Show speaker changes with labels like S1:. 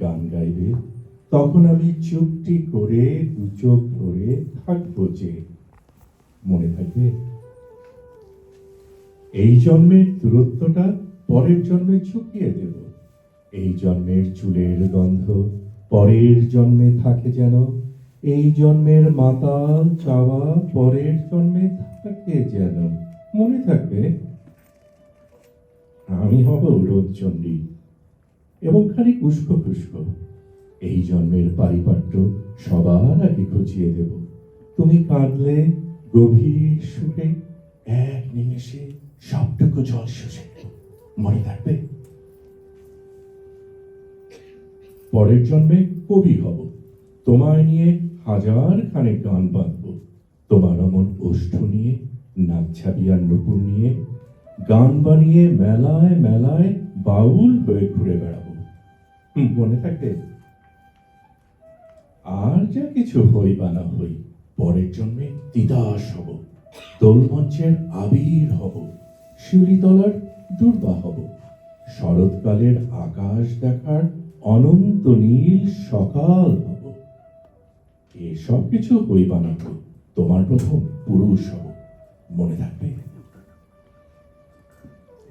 S1: গান গাইবে, তখন আমি চুপটি করে দু চোখ ভরে থাকব যে। মনে থাকবে, এই জন্মের দূরত্বটা পরের জন্মে চুকিয়ে দেব। এই জন্মের চুলের গন্ধ পরের জন্মে থাকে যেন। এই জন্মের মাতাল চাওয়া পরের জন্মে থাকে যেন। মনে থাকবে, আমি হব রোজচণ্ডী এবং খানিক উস্কো খুস্কো এই জন্মের পারিপাট্য সবার আগে খুঁজিয়ে দেব। তুমি কাঁদলে, গভীর সুখে এক নিমেষে সবটুকু জল শুষে মনে থাকবে? পরের জন্মে কবি হব। তোমায় নিয়ে হাজার খানে গান বাঁধব তোমার অমন ওষ্ঠ নিয়ে নাচ্ছাবি আর নুপুর নিয়ে, গান বানিয়ে মেলায় মেলায় বাউল হয়ে ঘুরে বেড়াবো। মনে থাকবে। আর যা কিছু হই বা না হই, পরের জন্মে তিতাস হব দোলমঞ্চের আবির হব শিউলিতলার দুর্বা হব, শরৎকালের আকাশ দেখার অনন্ত নীল সকাল হব। এসব কিছু হই বা না হই, তোমার প্রথম পুরুষ হব, মনে থাকবে।